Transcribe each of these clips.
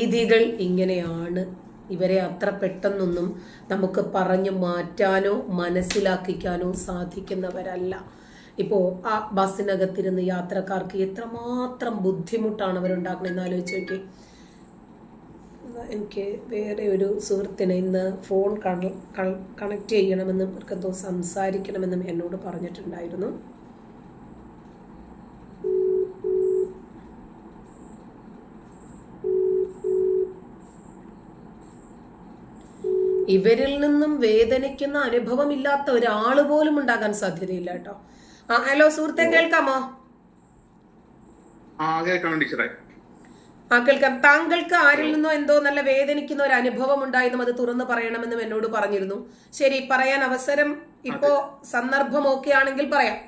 രീതികൾ ഇങ്ങനെയാണ്. ഇവരെ അത്ര പെട്ടെന്നൊന്നും നമുക്ക് പറഞ്ഞു മാറ്റാനോ മനസ്സിലാക്കിക്കാനോ സാധിക്കുന്നവരല്ല. ഇപ്പോൾ ആ ബസ്സിനകത്തിരുന്ന് യാത്രക്കാർക്ക് എത്രമാത്രം ബുദ്ധിമുട്ടാണ് അവരുണ്ടാക്കുന്നത് ആലോചിച്ച് നോക്കി എനിക്ക് വേറെ ഒരു സുഹൃത്തിനെ ഇന്ന് ഫോൺ കണക്ട് ചെയ്യണമെന്നും അവർക്കെന്തോ സംസാരിക്കണമെന്നും എന്നോട് പറഞ്ഞിട്ടുണ്ടായിരുന്നു. ഇവരിൽ നിന്നും വേദനിക്കുന്ന അനുഭവമില്ലാത്ത ഒരാൾ പോലും ഉണ്ടാകാൻ സാധ്യതയില്ല കേട്ടോ. ആ ഹലോ സുഹൃത്തെ കേൾക്കാമോ? ആ കേൾക്കാം താങ്കൾക്ക് ആരിൽ നിന്നോ എന്തോ നല്ല വേദനിക്കുന്ന ഒരു അനുഭവം ഉണ്ടായതും അത് തുറന്നു പറയണമെന്നും എന്നോട് പറഞ്ഞിരുന്നു. ശരി പറയാൻ അവസരം ഇപ്പോ സന്ദർഭം ഓക്കെ ആണെങ്കിൽ പറയാം.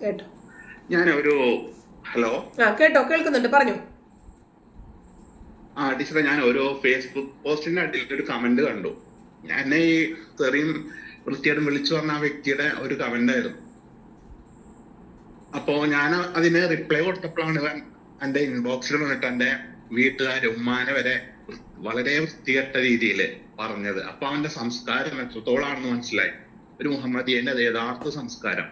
കേട്ടോ. ഞാൻ ഒരു ഹലോ? ആ കേട്ടോ കേൾക്കുന്നുണ്ട്. പറഞ്ഞു. ആ ടീച്ചറെ ഞാൻ ഓരോ ഫേസ്ബുക്ക് പോസ്റ്റിന്റെ അടിയിൽ ഒരു കമന്റ് കണ്ടു. ഞാൻ ഈ തെറിയും വൃത്തിയായിട്ടും വിളിച്ചു പറഞ്ഞ ആ വ്യക്തിയുടെ ഒരു കമന്റ് ആയിരുന്നു. അപ്പോ ഞാൻ അതിന് റിപ്ലൈ കൊടുത്തപ്പോഴാണ് ഇവൻ എന്റെ ഇൻബോക്സിൽ വന്നിട്ട് എന്റെ വീട്ടുകാര് ഉമ്മാനെ വരെ വളരെ വൃത്തികെട്ട രീതിയിൽ പറഞ്ഞത്. അപ്പൊ അവന്റെ സംസ്കാരം എത്രത്തോളാണെന്ന് മനസ്സിലായി. ഒരു മുഹമ്മദിയന്റെ യഥാർത്ഥ സംസ്കാരം.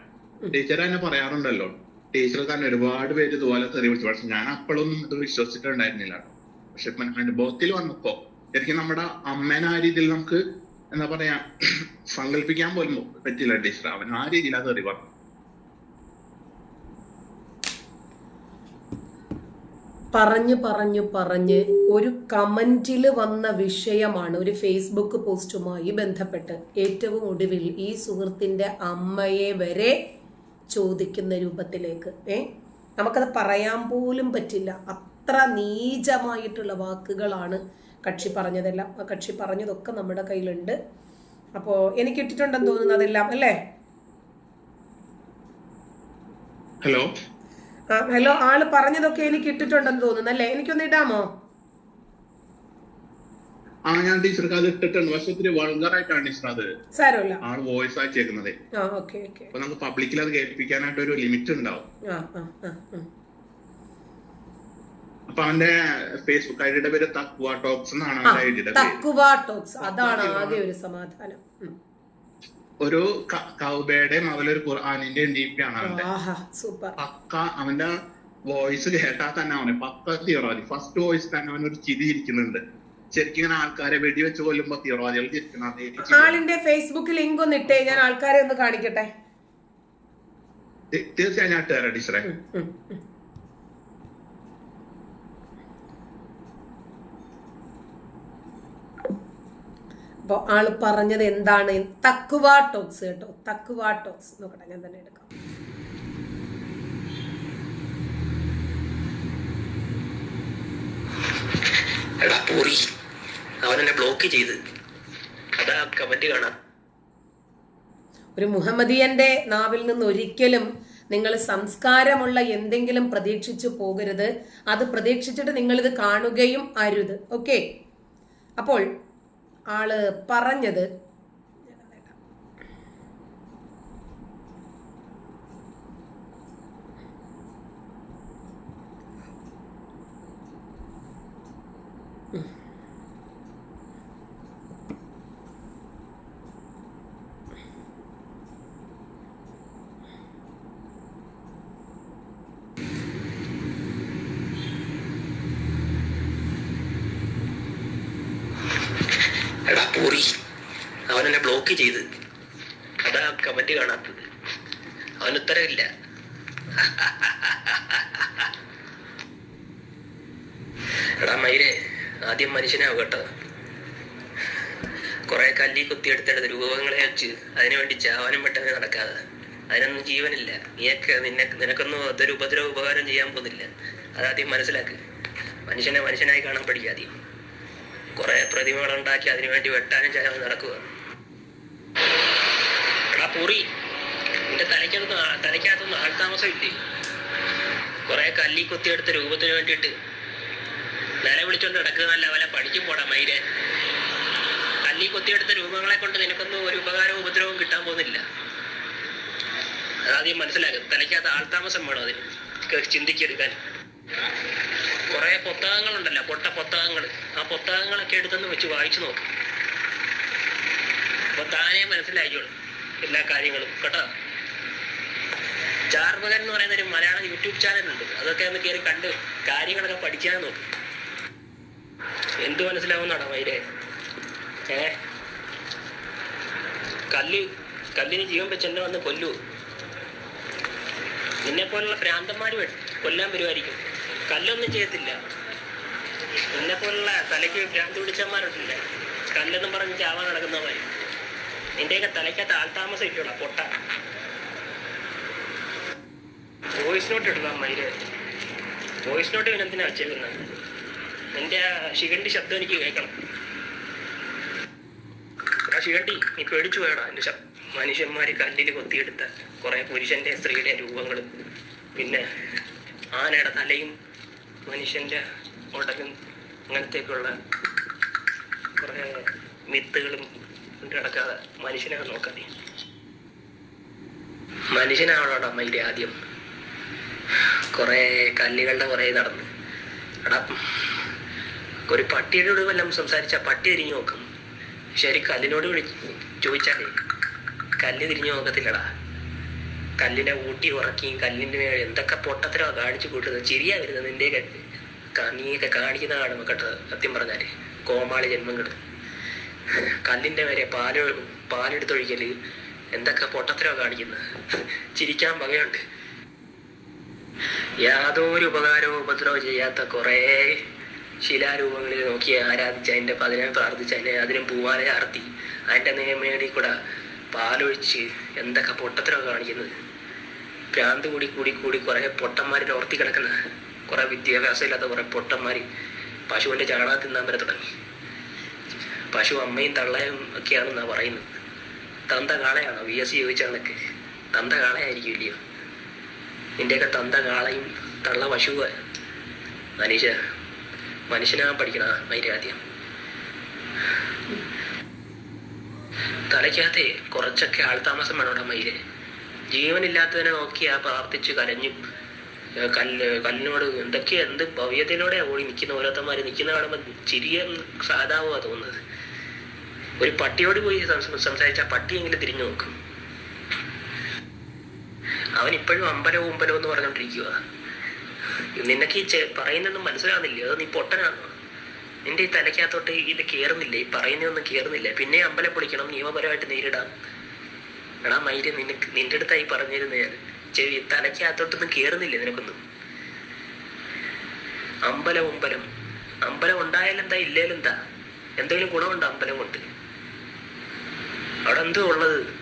ടീച്ചർ തന്നെ പറയാറുണ്ടല്ലോ ടീച്ചർ തന്നെ ഒരുപാട് പേര് ഇതുപോലെ തെറി വിളിച്ചു. പക്ഷെ ഞാൻ അപ്പോഴൊന്നും ഇത് വിശ്വസിച്ചിട്ടുണ്ടായിരുന്നില്ല. പക്ഷെ ഇപ്പൊ ബർത്തിൽ വന്നപ്പോ ശരിക്കും നമ്മുടെ അമ്മേനെ ആ രീതിയിൽ നമുക്ക് എന്താ പറയാ സങ്കല്പിക്കാൻ പോലും പറ്റില്ല ടീച്ചർ അവൻ ആ രീതിയിൽ അത് പറഞ്ഞു പറഞ്ഞു പറഞ്ഞു പറഞ്ഞ് ഒരു കമന്റിൽ വന്ന വിഷയമാണ് ഒരു ഫേസ്ബുക്ക് പോസ്റ്റുമായി ബന്ധപ്പെട്ട് ഏറ്റവും ഒടുവിൽ ഈ സുഹൃത്തിന്റെ അമ്മയെ വരെ ചോദിക്കുന്ന രൂപത്തിലേക്ക്. ഏ? നമുക്കത് പറയാൻ പോലും പറ്റില്ല. അത്ര നീചമായിട്ടുള്ള വാക്കുകളാണ് കക്ഷി പറഞ്ഞതെല്ലാം. ആ കക്ഷി പറഞ്ഞതൊക്കെ നമ്മുടെ കയ്യിലുണ്ട്. അപ്പോ എനിക്ക് ഇട്ടിട്ടുണ്ടെന്ന് തോന്നുന്നു അതെല്ലാം അല്ലേ? ഹലോ? ആ ഹലോ ആൾ പറഞ്ഞതൊക്കെ എനിക്ക് ഇട്ടിട്ടുണ്ടെന്ന് തോന്നുന്നു അല്ലേ? എനിക്കൊന്ന് ഇടാമോ? ആ ഞാൻ ടീച്ചർക്ക് അത് ഇട്ടിട്ടുണ്ട്. പക്ഷെ ഇത്തിരി വൾഗർ ആയിട്ടാണ് ടീച്ചർ അത്. ആൾ വോയിസ് അയച്ചേക്കുന്നത് അപ്പൊ നമുക്ക് പബ്ലിക്കിൽ അത് കേൾപ്പിക്കാനായിട്ട് ഒരു ലിമിറ്റ് ഉണ്ടാവും. അപ്പൊ അവന്റെ ഫേസ്ബുക്ക് ഐഡിയുടെ പേര് തക്വ ടോക്സ് എന്നാണ് അവന്റെ ഐഡിയുടെ തക്കുവ ടോക്സ് അതാണ് ആകെ ഒരു സമാധാനം. ഒരു കൗബയുടെയും അതുപോലെ ഒരു ഖുർആാനിന്റെ ഡി പി ആണ് അവന്റെ. പക്ക അവന്റെ വോയിസ് കേട്ടാൽ തന്നെ അവനെ പക്ക തീവ്രവാദി ഫസ്റ്റ് വോയിസ് തന്നെ അവൻ ഒരു ചിരി ഇരിക്കുന്നുണ്ട് ശരിക്കും ഇങ്ങനെ ആൾക്കാരെ വെടിവെച്ച് കൊല്ലുമ്പോ തീവ്രവാദികൾ ചിരിക്കുന്ന അതേ ചിരി. ആളിന്റെ ഫേസ്ബുക്ക് ലിങ്ക് ഒന്ന് ഇട്ടേ ഞാൻ ആൾക്കാരെ ഒന്ന് കാണിക്കട്ടെ? തീർച്ചയായും ഞാൻ ഇട്ടുതരാം ടീച്ചറെ. ഉം, ആൾ. പറഞ്ഞത് എന്താണ്? തക്കുവ ടോക്സ് കേട്ടോ. തക്കുവ ടോക്സ്. നോക്കട്ടെ ഞാൻ തന്നെ എടുക്കാം. എടാ പൂറി അവൻ എന്നെ ബ്ലോക്ക് ചെയ്ത്. അതാ കമന്റ് കാണാം. ഒരു മുഹമ്മദിയന്റെ നാവിൽ നിന്ന് ഒരിക്കലും നിങ്ങൾ സംസ്കാരമുള്ള എന്തെങ്കിലും പ്രതീക്ഷിച്ചു പോകരുത്. അത് പ്രതീക്ഷിച്ചിട്ട് നിങ്ങളിത് കാണുകയും അരുത്. ഓക്കെ അപ്പോൾ ആൾ പറഞ്ഞത്. എടാ പൂറി അവൻ എന്നെ ബ്ലോക്ക് ചെയ്ത്. അതാ കമന്റ് കാണാത്തത്. അവൻ ഉത്തരവില്ല എടാ മൈരെ ആദ്യം മനുഷ്യനാവും കേട്ടോ. കുറെ കല്ലി കുത്തിയെടുത്തെടുത്ത് രൂപങ്ങളെ വെച്ച് അതിനു വേണ്ടി ചാവാനും പെട്ടെന്ന് നടക്കാതെ. അതിനൊന്നും ജീവനില്ല. നീയൊക്കെ നിന്നെ നിനക്കൊന്നും അതൊരു ഉപദ്രവ ഉപകാരം ചെയ്യാൻ പോകുന്നില്ല. അതാദ്യം മനസ്സിലാക്ക്. മനുഷ്യനെ മനുഷ്യനായി കാണാൻ പഠിക്കാദ്യം കുറെ പ്രതിമകൾ ഉണ്ടാക്കി അതിനുവേണ്ടി വെട്ടാനും ചായ നടക്കുക. എടാ പൊറി നിന്റെ തലയ്ക്കകത്ത് തലയ്ക്കകത്തൊന്നും ആൾതാമസം ഇല്ലേ? കുറെ കല്ലി കുത്തിയെടുത്ത രൂപത്തിന് വേണ്ടിയിട്ട് നില വിളിച്ചോണ്ട് നടക്കുന്നതല്ല വല്ല പഠിക്കും പോടാ മൈരെ. കല്ലി കുത്തിയെടുത്ത രൂപങ്ങളെ കൊണ്ട് നിനക്കൊന്നും ഒരു ഉപകാരവും ഉപദ്രവവും കിട്ടാൻ പോകുന്നില്ല. അതാദ്യം മനസ്സിലാക്കും തലയ്ക്കകത്ത് ആൾതാമസം വേണം അതിന്. ചിന്തിക്കെടുക്കാൻ കുറെ പുസ്തകങ്ങളുണ്ടല്ലോ പൊട്ട പുസ്തകങ്ങൾ ആ പുസ്തകങ്ങളൊക്കെ എടുത്തൊന്ന് വെച്ച് വായിച്ചു നോക്കും. അപ്പൊ താനേ മനസ്സിലായിക്കോളും എല്ലാ കാര്യങ്ങളും കേട്ടോ? ചാർമകൻ എന്ന് പറയുന്ന ഒരു മലയാളം യൂട്യൂബ് ചാനലുണ്ട്. അതൊക്കെ ഒന്ന് കയറി കണ്ട് കാര്യങ്ങളൊക്കെ പഠിക്കാൻ നോക്കും. എന്ത് മനസ്സിലാവുന്നാണോ വൈരെ? ഏ? കല്ല് കല്ലിന് ജീവൻ വെച്ച് എന്നെ വന്ന് കൊല്ലൂ നിന്നെ പോലുള്ള ഭ്രാന്തന്മാര് കൊല്ലാൻ വരുമായിരിക്കും കല്ലൊന്നും ചെയ്യത്തില്ല. എന്നെ പോലുള്ള തലയ്ക്ക് ഭ്രാന്തി പിടിച്ചന്മാരുണ്ടല്ലേ കല്ലെന്നും പറഞ്ഞ് ചാവാൻ നടക്കുന്നവര് നിന്റെയൊക്കെ തലയ്ക്കകത്ത് ആൾതാമസം ഇല്ലടാ പൊട്ട. വോയിസ് നോട്ട് ഇടുക മയിൽ. വോയിസ് നോട്ട് പിന്നെ എന്തിനാ നിന്റെ ആ ശിഖണ്ഡി ശബ്ദം എനിക്ക് കേൾക്കണം. ആ ശിഖണ്ഡി നീ പേടിച്ചു പോയടാ. എന്റെ ശബ്ദം മനുഷ്യന്മാര് കല്ലിൽ കൊത്തിയെടുത്ത കുറെ പുരുഷന്റെ സ്ത്രീയുടെ രൂപങ്ങളും. പിന്നെ ആനയുടെ തലയും മനുഷ്യന്റെ ഉടലും അങ്ങനത്തേക്കുള്ള കുറെ മിത്തുകളും കൊണ്ട് മനുഷ്യനെ നോക്കാതെ. മനുഷ്യനാണോടാ മയിൽ ആദ്യം? കുറെ കല്ലുകളുടെ കുറെ നടന്ന്. എടാ ഒരു പട്ടിയോട് വല്ലതും സംസാരിച്ച പട്ടി തിരിഞ്ഞു നോക്കും. പക്ഷെ ഒരു കല്ലിനോട് വിളി ചോദിച്ചാലേ കല്ല് തിരിഞ്ഞു നോക്കത്തില്ലടാ. കല്ലിനെ ഊട്ടി ഉറക്കിയും കല്ലിന്റെ മേലെ എന്തൊക്കെ പൊട്ടത്തിലോ കാണിച്ചു കൂട്ടുന്നത്? ചിരിയാ വരുന്നത് ക- നീയൊക്കെ കാണിക്കുന്ന കേട്ടോ സത്യം പറഞ്ഞാൽ. കോമാളി ജന്മങ്ങൾ കല്ലിന്റെ മേലെ പാൽ പാലെടുത്തൊഴിക്കൽ എന്തൊക്കെ പൊട്ടത്തിലോ കാണിക്കുന്നത്? ചിരിക്കാൻ വകയുണ്ട് യാതൊരു ഉപകാരവും ഉപദ്രവം ചെയ്യാത്ത കുറേ ശിലാരൂപങ്ങളിൽ നോക്കി ആരാധിച്ച് അതിന്റെ പതിനെ പ്രാർത്ഥിച്ച് അതിനെ അതിനും പൂവാലെ ആർത്തി അതിന്റെ നേമേടി കൂടെ പാലൊഴിച്ച് എന്തൊക്കെ പൊട്ടത്തിലോ കാണിക്കുന്നത്? ഭ്രാന്ത് കൂടി കൂടി കൂടി കുറെ പൊട്ടന്മാർ ഓർത്തി കിടക്കുന്ന. കുറെ വിദ്യാഭ്യാസം ഇല്ലാത്ത കുറെ പൊട്ടന്മാര് പശുവിന്റെ ചാണകം തിന്നാൻ വരെ തുടങ്ങി. പശു അമ്മയും തള്ളയും ഒക്കെയാണെന്നാണ് പറയുന്നത്. തന്ത കാളയാണോ? വി എസ് സി ചോദിച്ചാണൊക്കെ തന്ത കാളയായിരിക്കും ഇല്ലയോ? നിന്റെയൊക്കെ തന്ത കാളയും തള്ള പശുവ മനുഷ്യ മനുഷ്യനാ പഠിക്കണ മൈര ആദ്യം തലയ്ക്കകത്തെ കുറച്ചൊക്കെ ആൾതാമസം വേണോടാ മയിൽ? ജീവനില്ലാത്തവനെ നോക്കി ആ പ്രാർത്ഥിച്ച് കരഞ്ഞു. കല്ല് കല്ലിനോട് എന്തൊക്കെ എന്ത് ഭവ്യതയിലൂടെ ഓടി നിൽക്കുന്ന ഓരോരുത്തന്മാര് നിൽക്കുന്ന കാണുമ്പോൾ ചിരിയ സാധാവുക തോന്നുന്നത്. ഒരു പട്ടിയോട് പോയി സംസ- സംസാരിച്ച പട്ടിയെങ്കിലും തിരിഞ്ഞു നോക്കും. അവൻ ഇപ്പോഴും അമ്പലവും ഉമ്പലവും എന്ന് പറഞ്ഞോണ്ടിരിക്കുക നിനക്ക് ഈ പറയുന്നൊന്നും മനസ്സിലാവുന്നില്ല? അത് നീ പൊട്ടനാണോ നിന്റെ ഈ തലയ്ക്കകത്തോട്ട് ഇത് കേറുന്നില്ലേ? പറയുന്നൊന്നും കേറുന്നില്ല? പിന്നെ അമ്പലം പൊളിക്കണം നിയമപരമായിട്ട് നേരിടാം. എടാ മൈര്യ നിനക്ക് നിന്റെ അടുത്തായി പറഞ്ഞിരുന്ന ഞാൻ. ചെവി തലയ്ക്കകത്തോട്ടൊന്നും കേറുന്നില്ലേ നിനക്കൊന്നും? അമ്പലം അമ്പലം ഉണ്ടായാലെന്താ ഇല്ലേലെന്താ എന്തെങ്കിലും ഗുണമുണ്ടോ അമ്പലം കൊണ്ട്? അവിടെ എന്തോ ഉള്ളത്?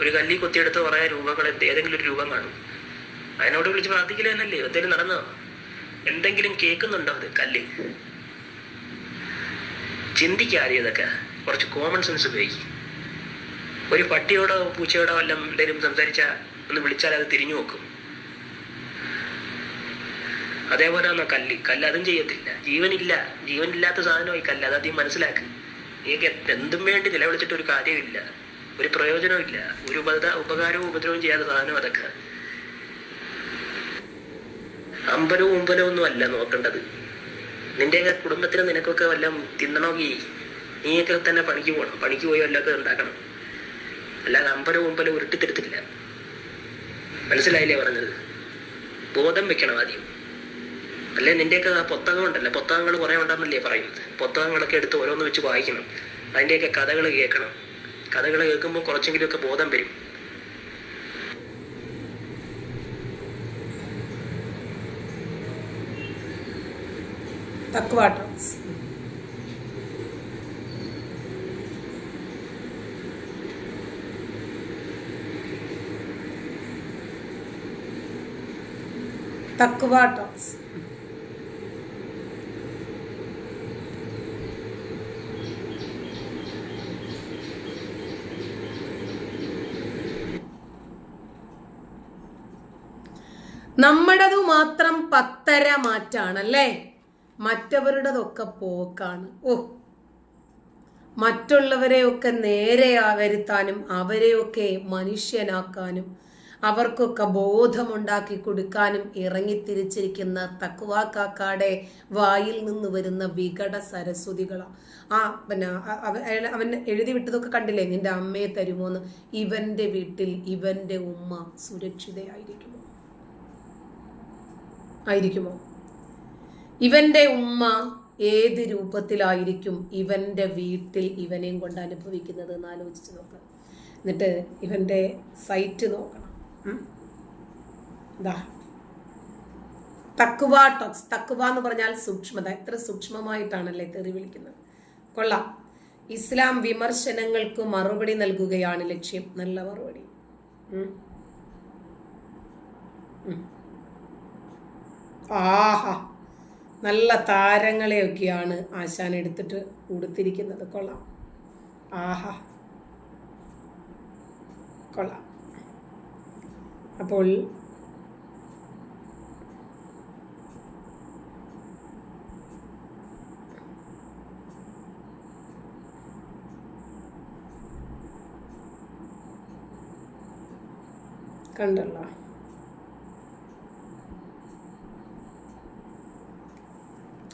ഒരു കല്ലി കൊത്തിയെടുത്ത് പറയാ രൂപങ്ങൾ എന്ത് ഏതെങ്കിലും ഒരു രൂപം കാണും. അതിനോട് വിളിച്ച് പ്രാർത്ഥിക്കില്ല എന്നല്ലേ? എന്തെങ്കിലും നടന്നോ? എന്തെങ്കിലും കേൾക്കുന്നുണ്ടോ അത് കല്ല്? ചിന്തിക്കാതെ ഇതൊക്കെ കുറച്ച് കോമൺ സെൻസ് ഉപയോഗിക്കും. ഒരു പട്ടിയോടോ പൂച്ചയോടോ എല്ലാം എന്തെങ്കിലും സംസാരിച്ച ഒന്ന് വിളിച്ചാൽ അത് തിരിഞ്ഞു നോക്കും. അതേപോലെ തന്നെ കല്ല്. കല്ല് അതും ചെയ്യത്തില്ല. ജീവനില്ല. ജീവനില്ലാത്ത സാധനമായി കല്ല്. അത് അധികം മനസ്സിലാക്ക്. നീക്ക് എന്തും വേണ്ടി നിലവിളിച്ചിട്ട് ഒരു കാര്യമില്ല. ഒരു പ്രയോജനവും ഇല്ല ഒരു ഉപത ഉപകാരവും ഉപദ്രവവും ചെയ്യാത്ത സാധനം അതൊക്കെ. അമ്പലവും ഉമ്പലവും ഒന്നും അല്ല നോക്കേണ്ടത്. നിന്റെയൊക്കെ കുടുംബത്തിന് നിനക്കൊക്കെ വല്ലതും തിന്നണമെങ്കിൽ നീയൊക്കെ തന്നെ പണിക്ക് പോകണം പണിക്ക് പോയി വല്ലതൊക്കെ ഉണ്ടാക്കണം. അല്ലാതെ അമ്പലവും ഉമ്പലവും ഉരുട്ടിത്തെടുത്തില്ല മനസ്സിലായില്ലേ പറഞ്ഞത്? ബോധം വെക്കണം ആദ്യം. അല്ലെ നിന്റെയൊക്കെ ആ പുസ്തകം ഉണ്ടല്ലോ പുസ്തകങ്ങൾ കുറെ ഉണ്ടെന്നല്ലേ പറയുന്നത്? പുസ്തകങ്ങളൊക്കെ എടുത്ത് ഓരോന്ന് വെച്ച് വായിക്കണം. അതിന്റെയൊക്കെ കഥകൾ കേൾക്കണം. കഥകൾ കേൾക്കുമ്പോൾ കുറച്ചെങ്കിലുമൊക്കെ ബോധം വരും. തക്വാ തക്വാ ടോക്സ്. നമ്മുടേതു മാത്രം പത്തര മാറ്റാണല്ലേ? മറ്റവരുടേതൊക്കെ പോക്കാണ്. ഓ മറ്റുള്ളവരെയൊക്കെ നേരെ വരുത്താനും അവരെയൊക്കെ മനുഷ്യനാക്കാനും അവർക്കൊക്കെ ബോധമുണ്ടാക്കി കൊടുക്കാനും ഇറങ്ങിത്തിരിച്ചിരിക്കുന്ന തക്കുവ കാക്കാടെ വായിൽ നിന്ന് വരുന്ന വികട സരസ്വതികളാണ് ആ പിന്നെ അവൻ എഴുതി വിട്ടതൊക്കെ കണ്ടില്ലേ? നിന്റെ അമ്മയെ തരുമോന്ന്? ഇവന്റെ വീട്ടിൽ ഇവന്റെ ഉമ്മ സുരക്ഷിതയായിരിക്കുമോ? ആയിരിക്കുമോ? ഇവന്റെ ഉമ്മ ഏത് രൂപത്തിലായിരിക്കും ഇവന്റെ വീട്ടിൽ ഇവനെയും കൊണ്ട് അനുഭവിക്കുന്നത് എന്ന് ആലോചിച്ച് നോക്കാം. എന്നിട്ട് ഇവന്റെ സൈറ്റ് നോക്കണം. തക്കുവ ടോക്സ്. തക്കുവ എന്ന് പറഞ്ഞാൽ സൂക്ഷ്മത. എത്ര സൂക്ഷ്മമായിട്ടാണല്ലേ തെറി വിളിക്കുന്നത്. കൊള്ളാം. ഇസ്ലാം വിമർശനങ്ങൾക്ക് മറുപടി നൽകുകയാണ് ലക്ഷ്യം. നല്ല മറുപടി. ആഹാ. നല്ല താരങ്ങളെയൊക്കെയാണ് ആശാൻ എടുത്തിട്ട് ഉടുത്തിരിക്കുന്നത്. കൊള്ളാം. ആഹാ. കൊള്ളാം. അപ്പോൾ കണ്ടല്ലോ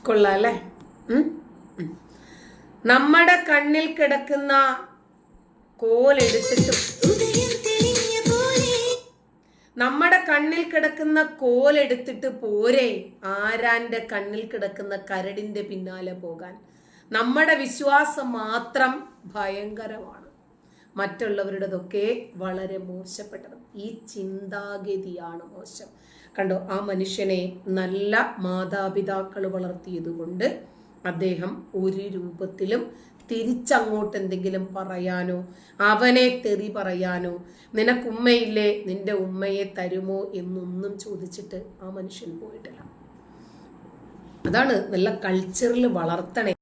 കൊള്ളാം അല്ലേ ഉം? ഉം. നമ്മുടെ കണ്ണിൽ കിടക്കുന്ന കോലെടുത്തിട്ട് നമ്മുടെ കണ്ണിൽ കിടക്കുന്ന കോലെടുത്തിട്ട് പോരെ ആരാന്റെ കണ്ണിൽ കിടക്കുന്ന കരടിന്റെ പിന്നാലെ പോകാൻ? നമ്മുടെ വിശ്വാസം മാത്രം ഭയങ്കരമാണ്. മറ്റുള്ളവരുടേതൊക്കെ വളരെ മോശപ്പെട്ടത്. ഈ ചിന്താഗതിയാണ് മോശം. കണ്ടോ ആ മനുഷ്യനെ നല്ല മാതാപിതാക്കൾ വളർത്തിയതുകൊണ്ട് അദ്ദേഹം ഒരു രൂപത്തിലും തിരിച്ചങ്ങോട്ട് എന്തെങ്കിലും പറയാനോ? അവനെ തെറി പറയാനോ? നിനക്കുമ്മയില്ലേ? നിന്റെ ഉമ്മയെ തരുമോ? എന്നൊന്നും ചോദിച്ചിട്ട് ആ മനുഷ്യൻ പോയിട്ടില്ല. അതാണ് നല്ല കൾച്ചറിൽ വളർത്തണേ.